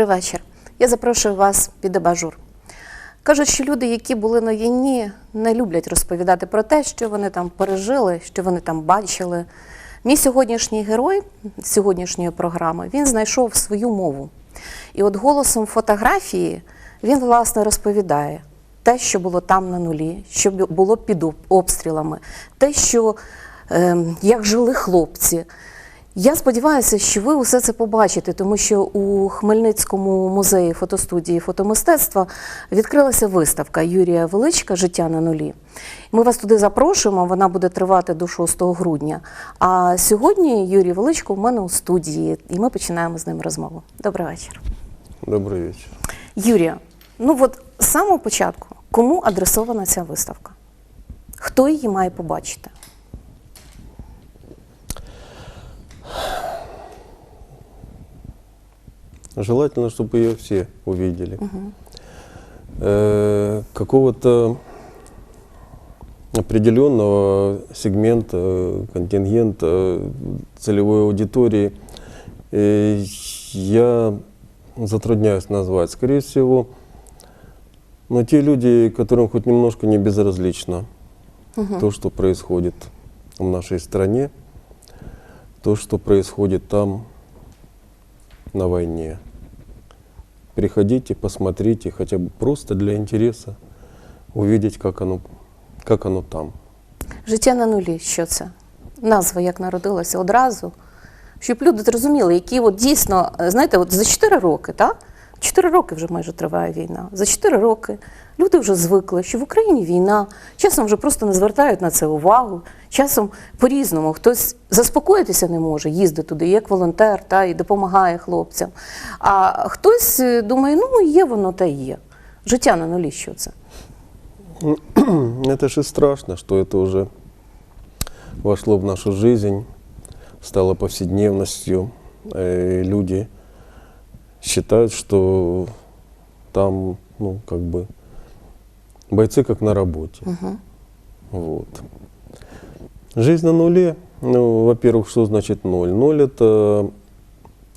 Добрий вечір. Я запрошую вас під абажур. Кажуть, що люди, які були на війні, не люблять розповідати про те, що вони там пережили, що вони там бачили. Мій сьогоднішній герой сьогоднішньої програми він знайшов свою мову. І от голосом фотографії він власне розповідає те, що було там на нулі, що було під обстрілами, те, що ем, як жили хлопці. Я сподіваюся, що ви усе це побачите, тому що у Хмельницькому музеї фотостудії фотомистецтва відкрилася виставка Юрія Величка Життя на нулі. Ми вас туди запрошуємо. Вона буде тривати до 6 грудня. А сьогодні Юрій Величко у мене у студії, і ми починаємо з ним розмову. Добрий вечір. Добрый вечер. Юрія, ну от з самого початку, кому адресована ця виставка? Хто її має побачити? Желательно, чтобы ее все увидели. Э, Какого-то определенного сегмента, контингента, целевой аудитории э, я затрудняюсь назвать. Скорее всего, но те люди, которым хоть немножко не безразлично то, что происходит в нашей стране, то, что происходит там, на войне. Приходите, посмотрите, хотя бы просто для интереса, увидеть, как оно, как оно там. Життя на нулі, що це? Назва як народилася одразу. Щоб люди зрозуміли, які от дійсно, знаєте, от за 4 роки, так? 4 роки вже майже триває війна. За 4 роки люди вже звикли, що в Україні війна. Часом вже просто не звертають на це увагу. Часом по-різному хтось заспокоїтися не може, їздить туди як волонтер та, і допомагає хлопцям. А хтось е, думає, ну є воно та є. Життя на нулі, що це? Это же страшно, что это уже вошло в нашу жизнь, стало повседневностью. Э, Люди считают, что там, ну, как бы, бойцы как на работе. Вот. Жизнь на нуле, ну, во-первых, что значит ноль? Ноль – это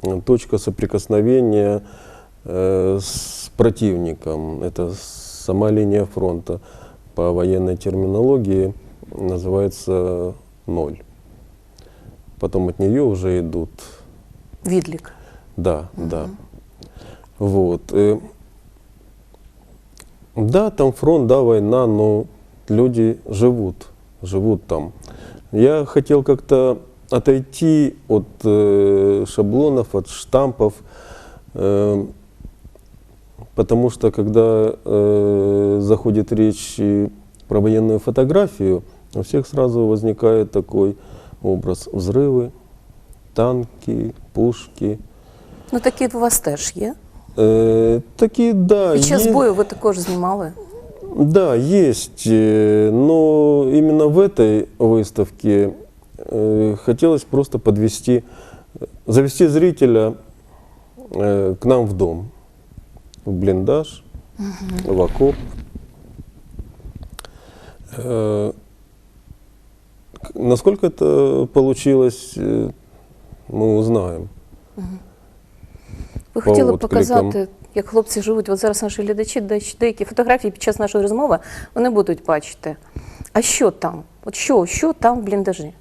э, точка соприкосновения э, с противником. Это сама линия фронта по военной терминологии называется ноль. Потом от нее уже идут Відлік. да, да. Вот. э, Да, там фронт, да, война, но люди живут, живут там. Я хотел как-то отойти от э, шаблонов, от штампов, э, потому что когда заходит речь про военную фотографию, у всех сразу возникает такой образ взрывы, танки, пушки. Ну такі у вас теж є. Э, такие, да, Під час есть- бою ви також знімали. да, есть, э, но именно в этой выставке э, хотелось просто подвести, завести зрителя э, к нам в дом, в блиндаж, в окоп. Э, к- Насколько это получилось, э, мы узнаем. Ви хотіли б По показати, відкликам. як хлопці живуть. От зараз наші глядачі деч- деякі фотографії під час нашої розмови вони будуть бачити. А що там? От що, що там в бліндажі?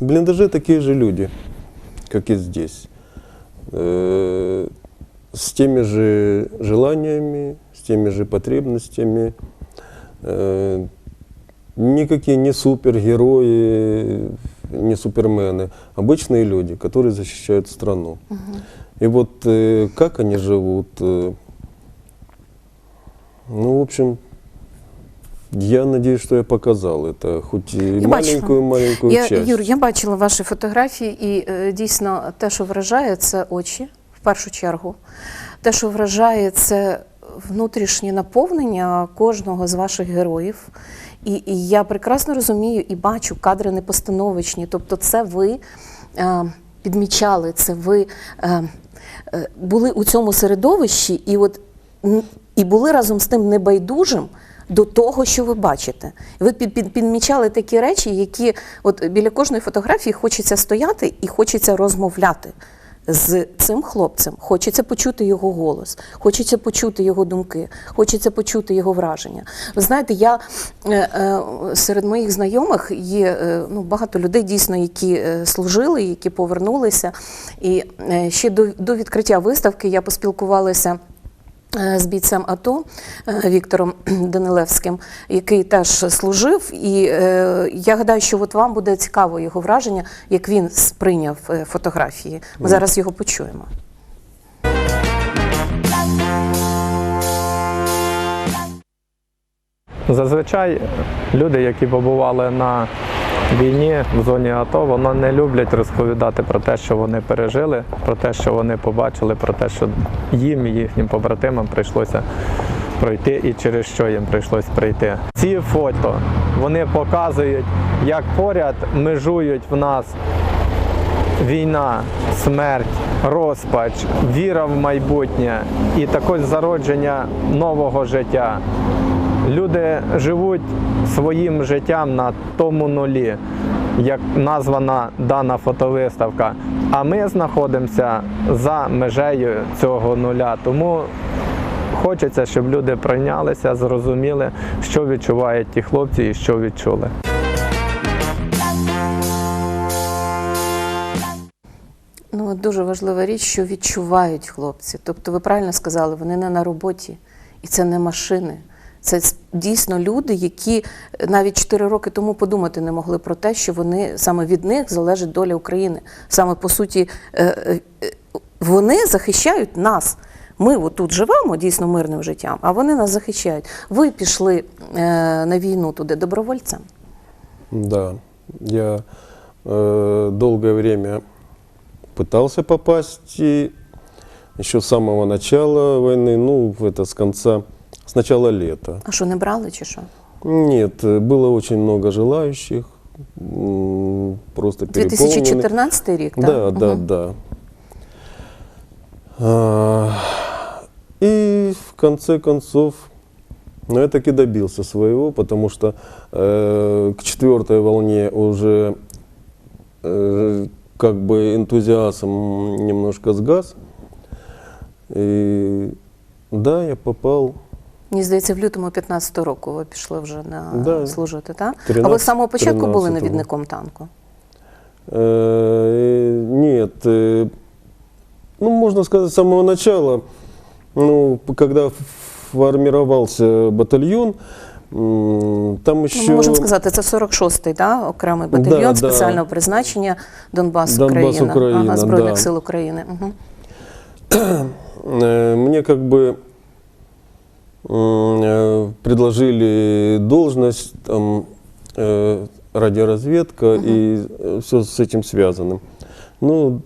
В блиндаже такие же люди, как и здесь. Э, С теми же желаниями, с теми же потребностями. Э, Никакие не супергерои, не супермены. Обычные люди, которые защищают страну. И вот э, как они живут, э, ну, в общем, я надеюсь, что я показал это, хоть и Я бачила. маленькую-маленькую Я, часть. Юр, я бачила ваші фотографії, і е, дійсно те, що вражає, це очі в першу чергу. Те, що вражає, це внутрішнє наповнення кожного з ваших героїв. І, і я прекрасно розумію і бачу кадри непостановочні. Тобто, це ви е, підмічали, це ви е, е, були у цьому середовищі, і от і були разом з тим небайдужим до того, що ви бачите. Ви під, під, підмічали такі речі, які от біля кожної фотографії хочеться стояти і хочеться розмовляти з цим хлопцем. Хочеться почути його голос, хочеться почути його думки, хочеться почути його враження. Ви знаєте, я е, е, серед моїх знайомих є е, ну, багато людей, дійсно, які служили, які повернулися. І ще до, до відкриття виставки я поспілкувалася. Е, З бійцем АТО е, Віктором Данилевським, який теж служив, і е, я гадаю, що от вам буде цікаво його враження, як він сприйняв фотографії. Ми зараз його почуємо. Зазвичай люди, які побували на війні в зоні АТО, вони не люблять розповідати про те, що вони пережили, про те, що вони побачили, про те, що їм і їхнім побратимам прийшлося пройти і через що їм прийшлося пройти. Ці фото вони показують, як поряд межують в нас війна, смерть, розпач, віра в майбутнє і також зародження нового життя. Люди живуть своїм життям на тому нулі, як названа дана фотовиставка. А ми знаходимося за межею цього нуля. Тому хочеться, щоб люди прийнялися, зрозуміли, що відчувають ті хлопці і що відчули. Ну, дуже важлива річ, що відчувають хлопці. Тобто, ви правильно сказали, вони не на роботі, і це не машини. Це с- дійсно люди, які навіть 4 роки тому подумати не могли про те, що вони саме від них залежить доля України. Саме по суті, е, е, е, вони захищають нас. Ми от тут живемо дійсно мирним життям, а вони нас захищають. Ви пішли е, на війну туди добровольцем. Да, я э, долгое время пытался попасть и еще с самого начала войны, ну, это с конца, с начала лета. А що не брали чи що? Нет, э, было очень много желающих, просто переполнены. 2014 рік, так? Да, да, Мгм. да. А, И в конце концов, ну, я таки добился своего, потому что э, к четвертой волне уже э, как бы энтузиазм немножко сгас. И да, я попал. Мені здається, в лютому 15-го року ви пішли вже на Да. служити, так? а ви 13 з самого початку були 13-го. навідником танку? Э, Нет, э, ну, можно сказать, с самого начала, ну, когда формировался батальон, м, там еще... Ну, ми можемо сказати, це 46-й, да? окремий батальйон Да, да. спеціального призначення Донбас, Донбас, Україна, Україна, ага, Збройних да. сил України. Угу. Э, Мне как бы м, э, предложили должность, там, э, радиоразведка и все с этим связано. Ну,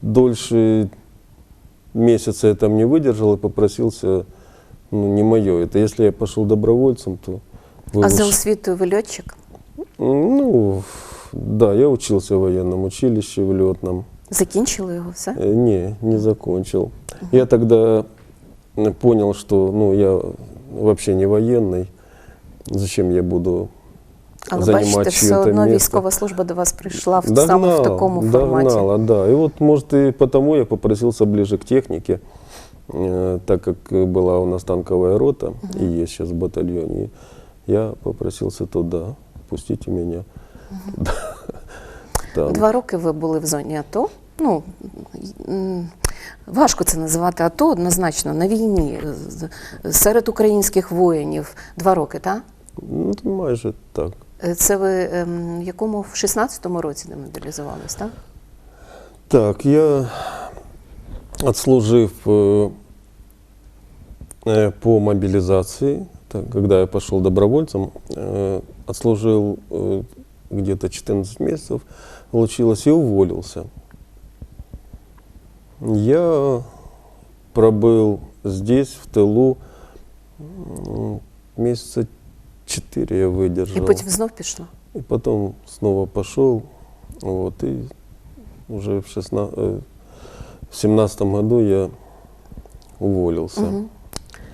дольше месяца я там не выдержал и попросился, ну, не мое. Это если я пошел добровольцем, то... вы А за освітою ви льотчик? Ну, да, я учился в военном училище, в летном. Закінчили його все? Э, Не, не закончил. Я тогда э, понял, что ну, я вообще не военный. Зачем я буду Але занимать бачите, все чье-то одно место? військова служба до вас прийшла в, саме в такому форматі. Догнала, да. И вот, может, и потому я попросился ближе к технике, э, так как э, была у нас танковая рота, и есть сейчас в батальоне. Я попросился туда, пустите меня. Там. Два роки ви були в зоні АТО. Ну, м, важко це називати АТО однозначно на війні з- серед українських воїнів. Два роки, так? Ну, то майже так. Е, Це ви ем, в якому в 16-му році демобілізувались, так? Так, я отслужив э, э, по мобилизации, так, когда я пошел добровольцем, э, отслужил э, где-то 14 месяцев, получилось, и уволился. Я пробыл здесь, в тылу, м, месяца 4 я выдержал. І потім знов пішло. И потом снова пошел, вот, и уже в, 16, э, в 17 году я уволился. Мгм.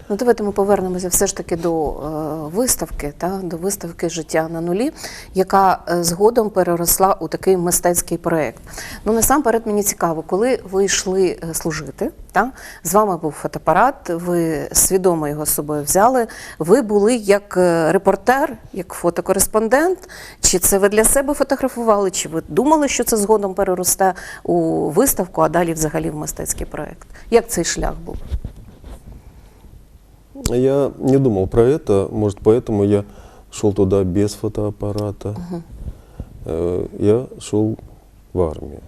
Ну, давайте ми повернемося все ж таки до е, виставки, та, до виставки Життя на нулі, яка е, згодом переросла у такий мистецький проєкт. Ну, насамперед мені цікаво, коли ви йшли е, служити, та, з вами був фотоапарат, ви свідомо його з собою взяли. Ви були як репортер, як фотокореспондент, чи це ви для себе фотографували, чи ви думали, що це згодом переросте у виставку, а далі взагалі в мистецький проєкт? Як цей шлях був? Я не думал про это, может, поэтому я шел туда без фотоаппарата. Э, Я шел в армию.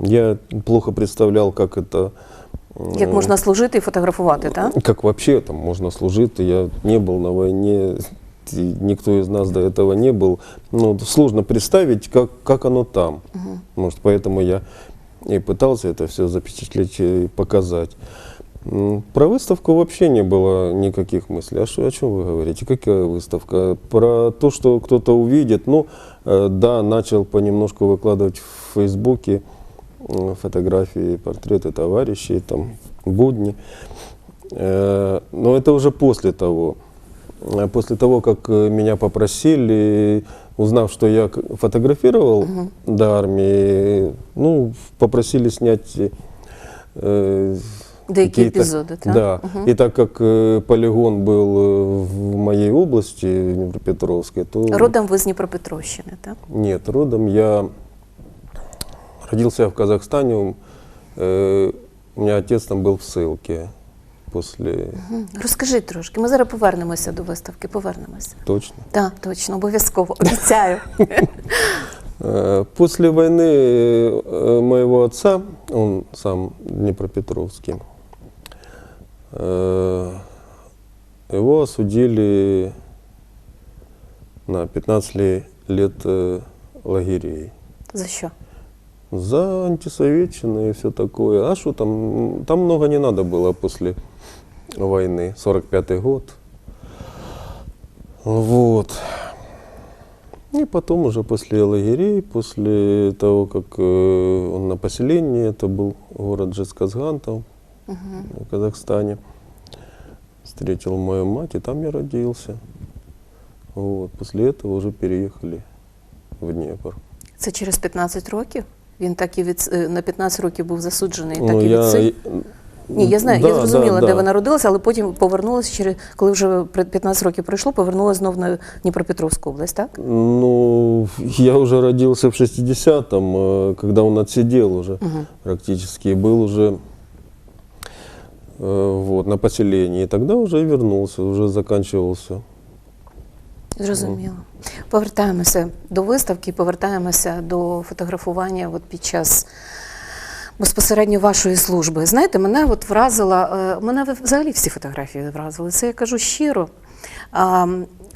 Я плохо представлял, как это... м, Як можна служити і фотографувати, так? Как вообще там можно служить? Я не был на войне, и никто из нас до этого не был. Ну, сложно представить, как, как оно там. Может, поэтому я и пытался это все запечатлеть и показать. Про выставку вообще не было никаких мыслей. А что, о чем вы говорите? Какая выставка? Про то, что кто-то увидит. Ну, э, да, начал понемножку выкладывать в Фейсбуке фотографии, портреты товарищей, там, будни. Э, Но это уже после того. Э, После того, как меня попросили, узнав, что я фотографировал до армии, ну, попросили снять э, Деякі какие-то- епізоди, так? Да. И так как э, полигон был э, в моей области, Днепропетровской, то... Родом ви з Дніпропетровщини, так? Нет, родом я родился в Казахстане. э, У меня отец там был в ссылке после... Мгм. Розкажіть трошки. Ми зараз повернемося до виставки. Повернемося. Точно. Так, точно, обов'язково. Обіцяю. Э, После войны э, моего отца, он сам Днепропетровский, э, его осудили на 15 ле- лет э, лагерей. За що? За антисоветчину и все такое. А что там? Там много не надо было после войны. 45-й год. Вот. И потом уже после лагерей, после того, как э, он на поселении, это был город Жесказгантов в Казахстане, встретил мою мать, и там я родился. Вот. После этого уже переехали в Днепр. Це через 15 років? Він так і від... е, на 15 років був засуджений, так Ну, і я... відсидів? Ні, я знаю, Да, я зрозуміла, да, де да. ви народилися, але потім повернулася через коли вже при- 15 років пройшло, повернулася знов на Дніпропетровську область, так? Ну, я уже родился в 60-м, э, когда он отсидел уже практически, и был уже э, вот, на поселении. И тогда уже вернулся, уже заканчивался. Зрозуміло. Повертаємося до виставки, повертаємося до фотографування от під час безпосередньо вашої служби. Знаєте, мене от вразила, е, мене взагалі всі фотографії вразили. Це я кажу щиро.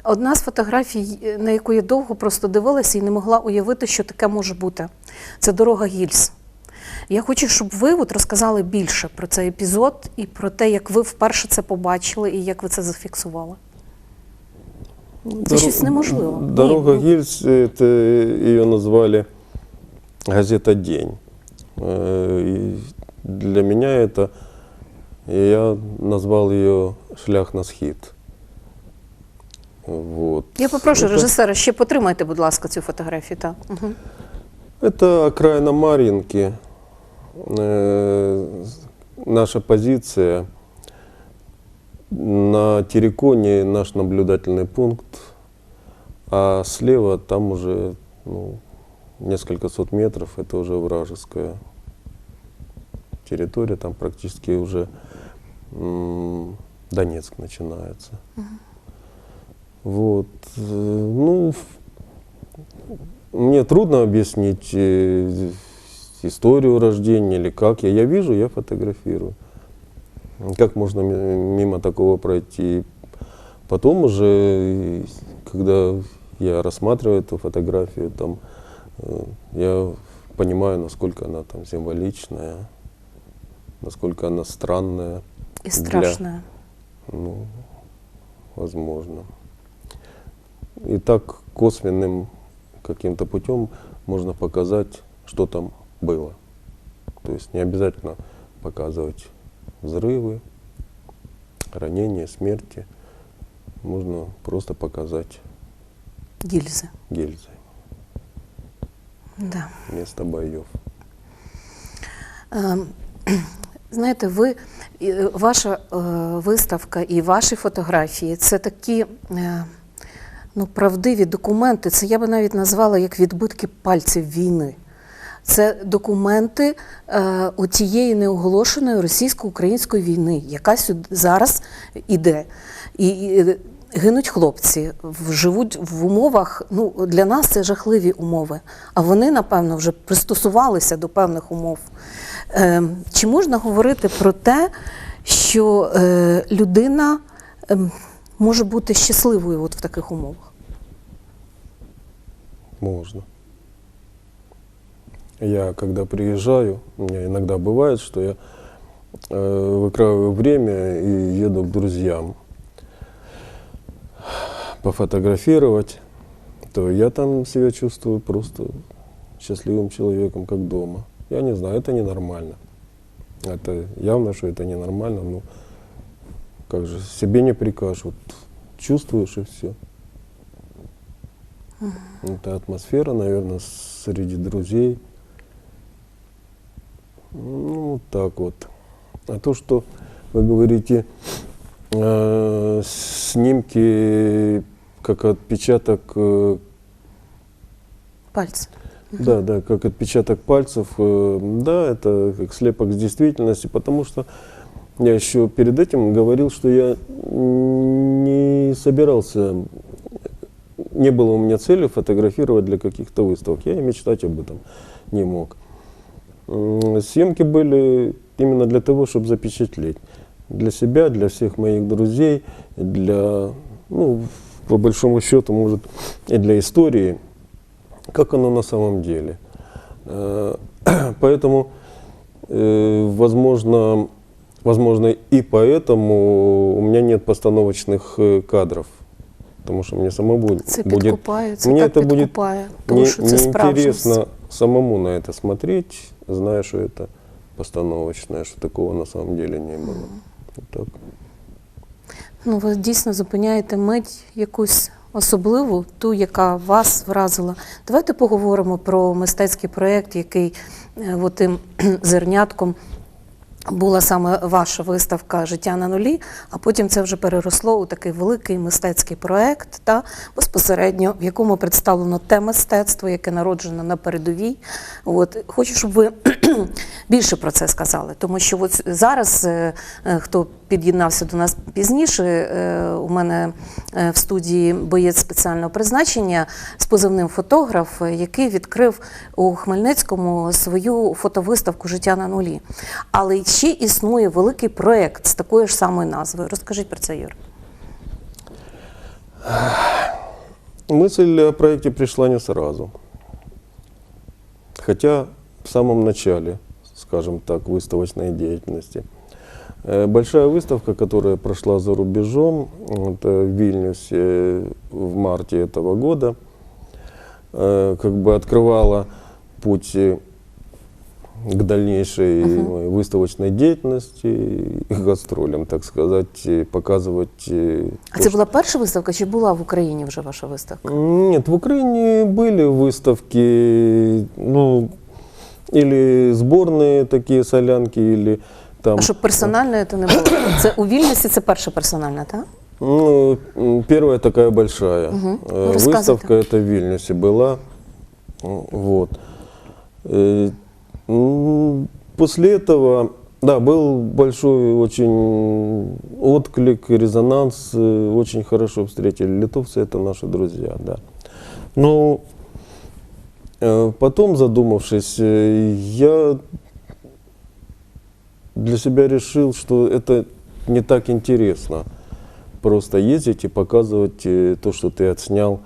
Одна з фотографій, е, на яку я довго просто дивилася і не могла уявити, що таке може бути. Це дорога Гільз. Я хочу, щоб ви от розказали більше про цей епізод і про те, як ви вперше це побачили і як ви це зафіксували. Це щось неможливо. Ні, Дорога ну. Гильз, это ее назвали газета «День». Э, и для меня это, и я назвал ее «Шлях на схід». Вот. Я попрошу Это- режисера, ще потримайте, будь ласка, цю фотографію. Так. Угу. Это окраина Маринки. Э, Наша позиция на Тереконе наш наблюдательный пункт, а слева там уже ну, несколько сот метров, это уже вражеская территория, там практически уже Донецк начинается. Вот. э, Ну, мне трудно объяснить э, историю рождения или как. Я, я вижу, я фотографирую. Как можно ми- мимо такого пройти? Потом уже, когда я рассматриваю эту фотографию, там, э, я понимаю, насколько она там символичная, насколько она странная. І страшне. Ну, возможно. И так косвенным каким-то путем можно показать, что там было. То есть не обязательно показывать взрывы, ранения, смерти можно просто показать Гільзи. гильзой Да. вместо боев. Ем, Знаєте, ви і, е, ваша е, виставка і ваші фотографії це такі е, ну, правдиві документи. Це я би навіть назвала як відбитки пальців війни. Це документи е, тієї неоголошеної російсько-української війни, яка сюди зараз іде. І, і е, гинуть хлопці, живуть в умовах. Ну для нас це жахливі умови. А вони, напевно, вже пристосувалися до певних умов. Е, чи можна говорити про те, що е, людина е, може бути щасливою от в таких умовах? Можно. Я когда приезжаю, у меня иногда бывает, что я э, выкраиваю время и еду к друзьям пофотографировать, то я там себя чувствую просто счастливым человеком, как дома. Я не знаю, это ненормально. Это явно, что это ненормально, но как же себе не прикажешь, вот чувствуешь и все. Это атмосфера, наверное, среди друзей. Ну, вот так вот. А то, что вы говорите, э, снимки как отпечаток, э, Пальці. да, да, как отпечаток пальцев, э, да, это как слепок с действительности, потому что я еще перед этим говорил, что я не собирался, не было у меня цели фотографировать для каких-то выставок. Я и мечтать об этом не мог М, Съемки были именно для того, чтобы запечатлеть. Для себя, для всех моих друзей, для, ну, по большому счету, может, и для истории, как оно на самом деле. Э, Поэтому, э, возможно, возможно, и поэтому у меня нет постановочных э, кадров. Потому что мне самому будет, Це будет підкупає, це мне так это будет підкупає, тому не, що це справжність. неинтересно самому на это смотреть, Зная, что это постановочное, что такого на самом деле не было. Вот так. Ну, ви дійсно зупиняєте мить якусь особливу, ту, яка вас вразила. Давайте поговоримо про мистецький проєкт, який е, от тим зернятком була саме ваша виставка Життя на нулі, а потім це вже переросло у такий великий мистецький проєкт, та безпосередньо в якому представлено те мистецтво, яке народжено на передовій. От хочу, щоб ви більше про це сказали, тому що от зараз, е, е, хто під'єднався до нас пізніше, е, у мене в студії боєць спеціального призначення з позивним фотограф, який відкрив у Хмельницькому свою фотовиставку Життя на нулі. Але ще існує великий проєкт з такою ж самою назвою. Розкажіть про це, Юр. Мысль о проекте пришла не сразу. Хотя в самом начале, скажем так, выставочной деятельности. Э, Большая выставка, которая прошла за рубежом, это в Вильнюсе э, в марте этого года, э, как бы открывала путь э, к дальнейшей моей выставочной деятельности и гастролям, так сказать, и показывать э, А то, це була перша виставка чи була в Україні вже ваша виставка? нет, в Украине были выставки, ну, или сборные такие солянки, или там... А щоб персональної то не було. Це у Вільнюсі це перша персональна, так? Ну, м, первая такая большая Мгм. э, Ну, рассказывай выставка, это в Вильнюсе была. М, Вот. Э, м, После этого, да, был большой очень отклик, резонанс, э, очень хорошо встретили литовцы, это наши друзья, да. Но э, потом, задумавшись, э, я для себя решил, что это не так интересно просто ездить и показывать э, то, что ты отснял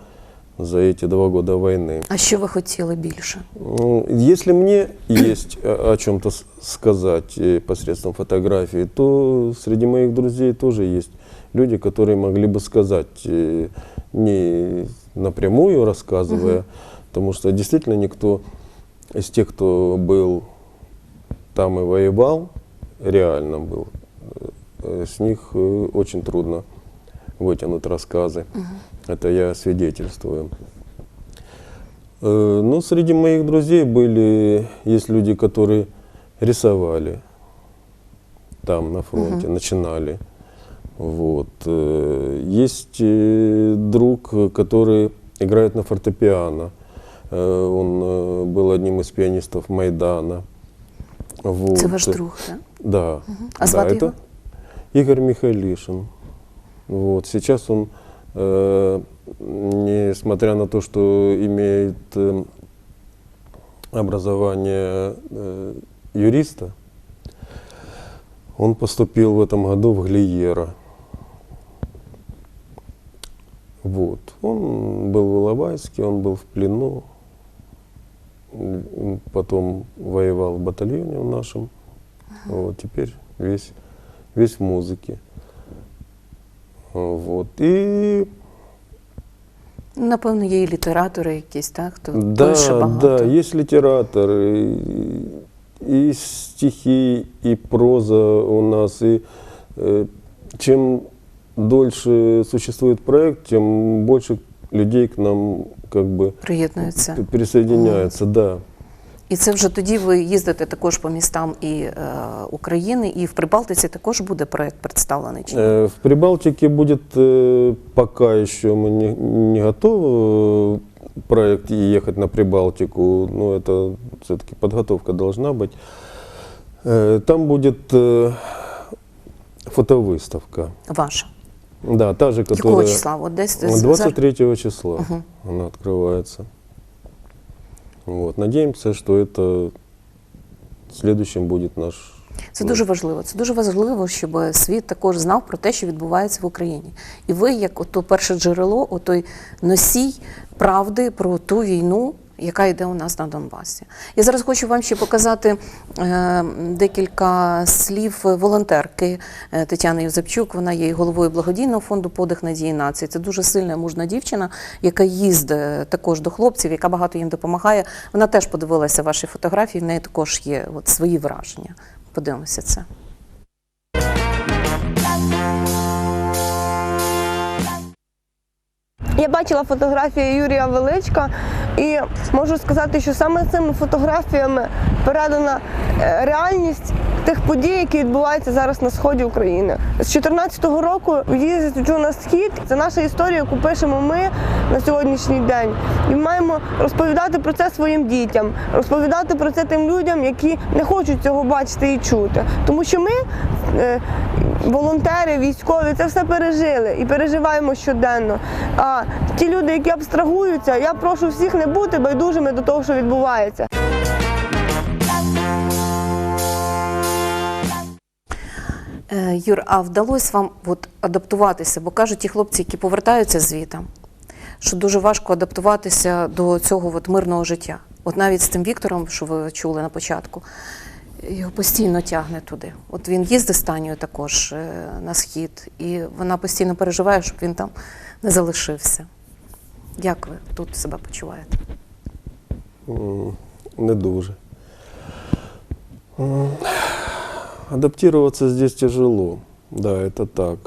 за эти два года войны. А що ви хотіли більше? Ну, Если мне есть о чем-то сказать э, посредством фотографии, то среди моих друзей тоже есть люди, которые могли бы сказать, э, не напрямую рассказывая, потому что действительно никто из тех, кто был там и воевал, реально был, э, с них э, очень трудно вытянуть рассказы. Это я свидетельствую. Э, Ну, среди моих друзей были, есть люди, которые рисовали там на фронте, начинали. Вот. Есть друг, который играет на фортепиано. Э, Он э, был одним из пианистов Майдана. Вот. Це ваш друг, так? Да. А да, звати это його? Игорь Михайлишин. Вот. Сейчас он, э, несмотря на то, что имеет э, образование э, юриста, он поступил в этом году в Глиера. Вот. Он был в Иловайске, он был в плену, потом воевал в батальоне в нашем. Вот, теперь весь, весь в музыке. Вот. И Напевно, є і літератори якісь, так? Хто да, пише багато. да, есть литератор, и, и стихи, и проза у нас. И э, чем дольше существует проект, тем больше людей к нам как бы Приєднуються. присоединяется, да. І це вже тоді ви їздите також по містам і е, України, і в Прибалтиці також буде проект представлений. Чи ні? Э, В Прибалтике будет э, пока еще мы не, не готовы э, проект и ехать на Прибалтику, но это все-таки подготовка должна быть. Э, Там будет э, фотовыставка. Ваша. Да, та же, которая числа? От десь з- 23 числа она открывается. Вот. Надеемся, что это следующим будет наш Це дуже важливо. Це дуже важливо, щоб світ також знав про те, що відбувається в Україні. І ви, як ото перше джерело, отой носій правди про ту війну, яка йде у нас на Донбасі. Я зараз хочу вам ще показати е, декілька слів волонтерки е, Тетяни Юзепчук. Вона є головою благодійного фонду Подих надії нації. Це дуже сильна мужна дівчина, яка їздить також до хлопців, яка багато їм допомагає. Вона теж подивилася ваші фотографії. В неї також є от свої враження. Подивимося це. Я бачила фотографії Юрія Величка і можу сказати, що саме цими фотографіями передана е, реальність тих подій, які відбуваються зараз на сході України. З 2014 року їздю на схід. Це наша історія, яку пишемо ми на сьогоднішній день. І маємо розповідати про це своїм дітям, розповідати про це тим людям, які не хочуть цього бачити і чути. Тому що ми, е, волонтери, військові, це все пережили і переживаємо щоденно. А ті люди, які абстрагуються, я прошу всіх не бути байдужими до того, що відбувається. Е, Юр, а вдалося вам от адаптуватися? Бо кажуть ті хлопці, які повертаються звідти, що дуже важко адаптуватися до цього от мирного життя. От навіть з тим Віктором, що ви чули на початку, його постійно тягне туди. От він їздить з також е, на схід, і вона постійно переживає, щоб він там не залишився. Як ви тут себе почуваєте? М, Не дуже. М, Адаптироваться здесь тяжело. Да, это так,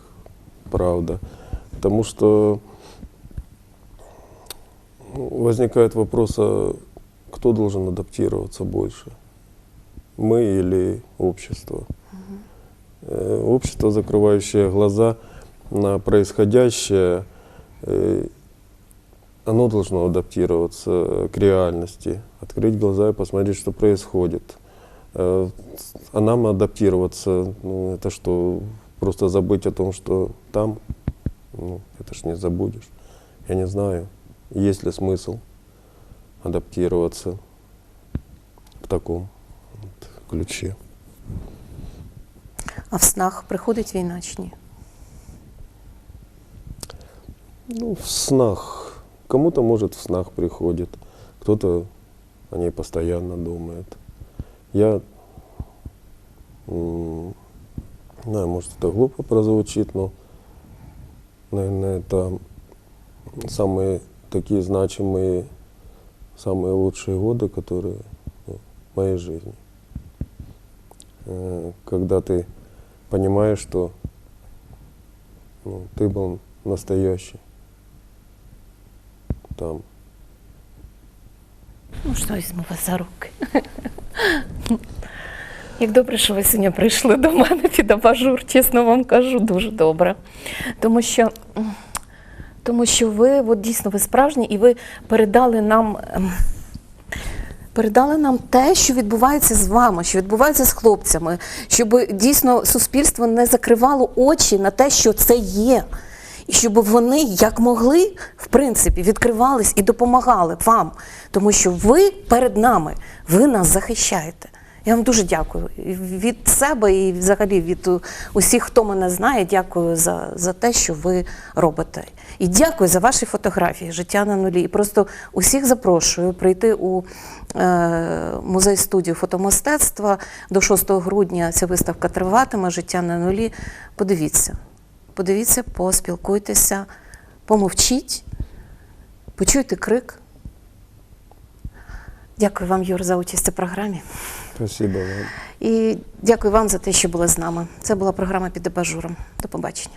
правда. Потому что ну, возникает вопрос, а кто должен адаптироваться больше? Мы или общество? Э, Общество, закрывающее глаза на происходящее, э, оно должно адаптироваться к реальности, открыть глаза и посмотреть, что происходит. Э, А нам адаптироваться, ну, это что, просто забыть о том, что там, ну, это ж не забудешь. Я не знаю, есть ли смысл адаптироваться в таком вот ключе. А в снах приходить війна чи? Ну, в снах. Кому-то, может, в снах приходит, кто-то о ней постоянно думает. Я, не знаю, может, это глупо прозвучит, но, наверное, это самые такие значимые, самые лучшие годы, которые ну, в моей жизни. Э, Когда ты понимаешь, что Ну, ты был настоящий. Там. Ну що, візьму вас за руки. Як добре, що ви сьогодні прийшли до мене під абажур, чесно вам кажу, дуже добре. Тому що, тому що ви от дійсно ви справжні і ви передали нам. ем, Передали нам те, що відбувається з вами, що відбувається з хлопцями, щоб дійсно суспільство не закривало очі на те, що це є. І щоб вони як могли, в принципі, відкривались і допомагали вам, тому що ви перед нами, ви нас захищаєте. Я вам дуже дякую від себе і взагалі від усіх, хто мене знає. Дякую за, за те, що ви робите. І дякую за ваші фотографії Життя на нулі. І просто усіх запрошую прийти у е, музей студію фотомистецтва до 6 грудня. Ця виставка триватиме Життя на нулі. Подивіться, подивіться, поспілкуйтеся, помовчіть, почуйте крик. Дякую вам, Юр, за участь у програмі. Спасибо вам. І дякую вам за те, що були з нами. Це була програма під абажуром. До побачення.